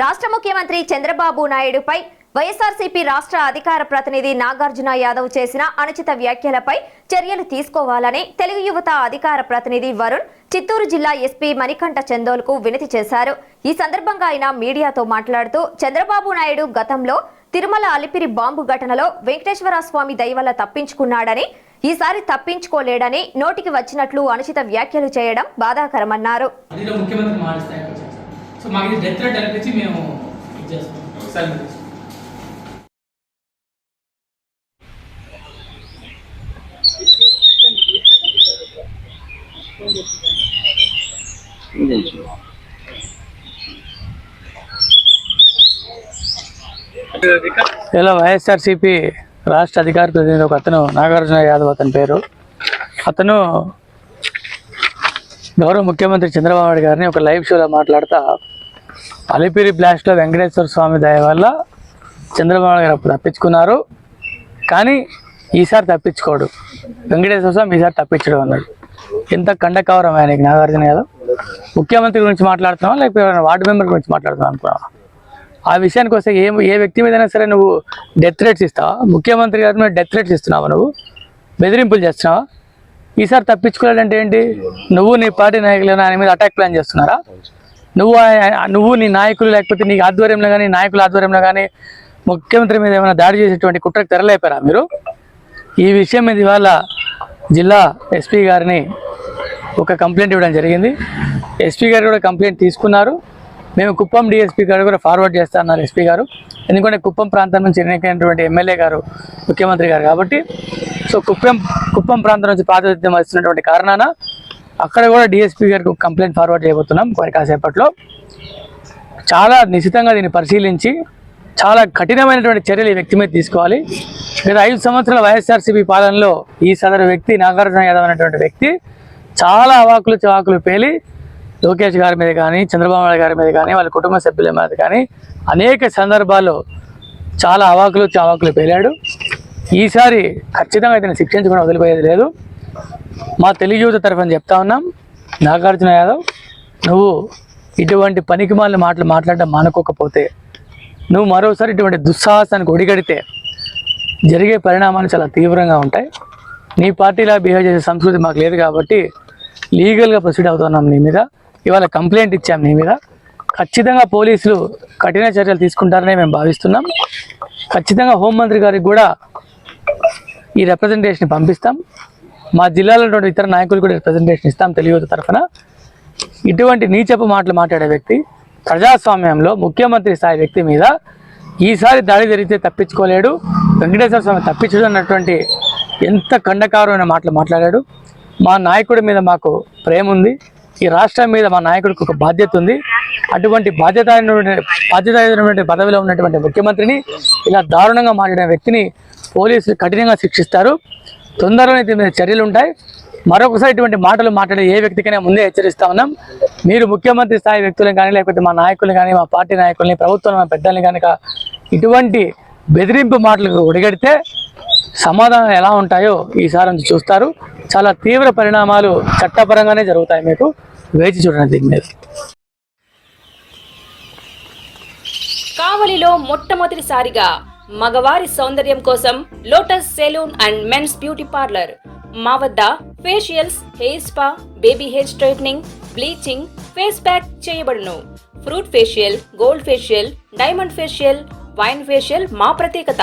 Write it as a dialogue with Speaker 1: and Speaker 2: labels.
Speaker 1: రాష్ట్ర ముఖ్యమంత్రి చంద్రబాబు నాయుడుపై వైఎస్ఆర్సీపీ రాష్ట్ర అధికార ప్రతినిధి నాగార్జున యాదవ్ చేసిన అనుచిత వ్యాఖ్యలపై చర్యలు తీసుకోవాలని తెలుగు యువత అధికార ప్రతినిధి వరుణ్ చిత్తూరు జిల్లా ఎస్పీ మణికంఠ చందోల్కు వినతి చేశారు. ఈ సందర్భంగా ఆయన మీడియాతో మాట్లాడుతూ చంద్రబాబు నాయుడు గతంలో తిరుమల అలిపిరి బాంబు ఘటనలో వెంకటేశ్వర స్వామి దయవల్ల తప్పించుకున్నాడని ఈసారి తప్పించుకోలేడని నోటికి వచ్చినట్లు అనుచిత వ్యాఖ్యలు చేయడం బాధాకరమన్నారు.
Speaker 2: సో మాకు ఇది డెత్ థ్రెట్ అనిపించి మేము ఇది చేస్తాం ఒకసారి మీరు తీసుకోండి. ఇలా వైఎస్ఆర్సీపీ రాష్ట్ర అధికార ప్రతినిధి ఒక అతను నాగార్జున యాదవ్ అతని పేరు అతను గౌరవ ముఖ్యమంత్రి చంద్రబాబు నాయుడు గారిని ఒక లైవ్ షోలో మాట్లాడుతా. అలిపిరి బ్లాస్ట్లో వెంకటేశ్వర స్వామి దయ వల్ల చంద్రబాబు నాయుడు గారు అప్పుడు తప్పించుకున్నారు. కానీ ఈసారి తప్పించుకోడు. వెంకటేశ్వర స్వామి ఈసారి తప్పించడం అన్నాడు. ఎంత కండకవరం ఆయనకి నాగార్జున యాదవ్? ముఖ్యమంత్రి గురించి మాట్లాడుతున్నావా? లేకపోతే వార్డు మెంబర్ గురించి మాట్లాడుతున్నావు అనుకున్నావా? ఆ విషయానికి వస్తే ఏ ఏ వ్యక్తి మీదైనా సరే నువ్వు డెత్ రేట్స్ ఇస్తావా? ముఖ్యమంత్రి గారి మీద డెత్ రేట్స్ ఇస్తున్నావా నువ్వు? బెదిరింపులు చేస్తున్నావా? ఈసారి తప్పించుకోవాలంటే ఏంటి? నువ్వు నీ పార్టీ నాయకులు ఆయన మీద అటాక్ ప్లాన్ చేస్తున్నారా? నువ్వు నువ్వు నీ నాయకులు లేకపోతే నీ ఆధ్వర్యంలో కానీ నాయకుల ఆధ్వర్యంలో కానీ ముఖ్యమంత్రి మీద ఏమైనా దాడి చేసేటువంటి కుట్రకు తెరలేపారా మీరు? ఈ విషయం మీద ఇవాళ జిల్లా ఎస్పీ గారిని ఒక కంప్లైంట్ ఇవ్వడం జరిగింది. ఎస్పీ గారు కూడా కంప్లైంట్ తీసుకున్నారు. మేము కుప్పం డిఎస్పీ గారు కూడా ఫార్వర్డ్ చేస్తా అన్నారు ఎస్పీ గారు. ఎందుకంటే కుప్పం ప్రాంతం నుంచి ఎన్నికైనటువంటి ఎమ్మెల్యే గారు ముఖ్యమంత్రి గారు కాబట్టి సో కుప్పం కుప్పం ప్రాంతం నుంచి ప్రాతినిధ్యం వస్తున్నటువంటి కారణాన అక్కడ కూడా డిఎస్పీ గారికి కంప్లైంట్ ఫార్వర్డ్ చేయబోతున్నాం కొన్ని కాసేపట్లో. చాలా నిశితంగా దీన్ని పరిశీలించి చాలా కఠినమైనటువంటి చర్యలు ఈ వ్యక్తి మీద తీసుకోవాలి. గత ఐదు సంవత్సరాల వైఎస్ఆర్సీపీ పాలనలో ఈ సదరు వ్యక్తి నాగార్జున యాదవ్ అనేటువంటి వ్యక్తి చాలా అవాకులు చవాకులు పేలి లోకేష్ గారి మీద కానీ చంద్రబాబు నాయుడు గారి మీద కానీ వాళ్ళ కుటుంబ సభ్యుల మీద కానీ అనేక సందర్భాల్లో చాలా అవాకులు చవాకులు పేలాడు. ఈసారి ఖచ్చితంగా ఇతను శిక్షించకుండా వదిలిపోయేది లేదు. మా తెలుగు యువత తరఫున చెప్తా ఉన్నాం నాగార్జున యాదవ్ నువ్వు ఇటువంటి పనికిమాలిన మాటలు మాట్లాడడం మానుకోకపోతే నువ్వు మరోసారి ఇటువంటి దుస్సాహసానికి ఒడిగడితే జరిగే పరిణామాలు చాలా తీవ్రంగా ఉంటాయి. నీ పార్టీలా బిహేవ్ చేసే సంస్కృతి మాకు లేదు కాబట్టి లీగల్గా ప్రొసీడ్ అవుతున్నాం నీ మీద. ఇవాళ కంప్లైంట్ ఇచ్చాం నీ మీద. ఖచ్చితంగా పోలీసులు కఠిన చర్యలు తీసుకుంటారని మేము భావిస్తున్నాం. ఖచ్చితంగా హోంమంత్రి గారికి కూడా ఈ రిప్రజెంటేషన్ పంపిస్తాం. మా జిల్లాలో ఉన్నటువంటి ఇతర నాయకులు కూడా రిప్రజెంటేషన్ ఇస్తాం తెలుగు తరఫున. ఇటువంటి నీచపు మాటలు మాట్లాడే వ్యక్తి ప్రజాస్వామ్యంలో ముఖ్యమంత్రి స్థాయి వ్యక్తి మీద ఈసారి దాడి జరిగితే తప్పించుకోలేడు వెంకటేశ్వర స్వామి తప్పించడు అన్నటువంటి ఎంత కండకారమైన మాటలు మాట్లాడాడు. మా నాయకుడి మీద మాకు ప్రేమ ఉంది ఈ రాష్ట్రం మీద మా నాయకుడికి ఒక బాధ్యత ఉంది. అటువంటి బాధ్యత బాధ్యత పదవిలో ఉన్నటువంటి ముఖ్యమంత్రిని ఇలా దారుణంగా మాట్లాడిన వ్యక్తిని పోలీసులు కఠినంగా శిక్షిస్తారు. తొందరలోనే దీని మీద చర్యలు ఉంటాయి. మరొకసారి ఇటువంటి మాటలు మాట్లాడే ఏ వ్యక్తికైనా ముందే హెచ్చరిస్తా ఉన్నాం. మీరు ముఖ్యమంత్రి స్థాయి వ్యక్తులను కానీ లేకపోతే మా నాయకులు కానీ మా పార్టీ నాయకుల్ని ప్రభుత్వం పెద్దల్ని కనుక ఇటువంటి బెదిరింపు మాటలకు ఒడిగడితే సమాధానం ఎలా ఉంటాయో ఈసారి నుంచి చూస్తారు. చాలా తీవ్ర పరిణామాలు చట్టపరంగానే జరుగుతాయి మీకు. వేచి చూడండి దీని మీద.
Speaker 3: కావలిలో మొట్టమొదటిసారిగా మగవారి సౌందర్యం కోసం Lotus salon and men's beauty parlour. మా వద్ద facials hair spa baby hair straightening bleaching face pack చేయబడును. Fruit facial gold facial diamond facial wine facial మా ప్రత్యేకత.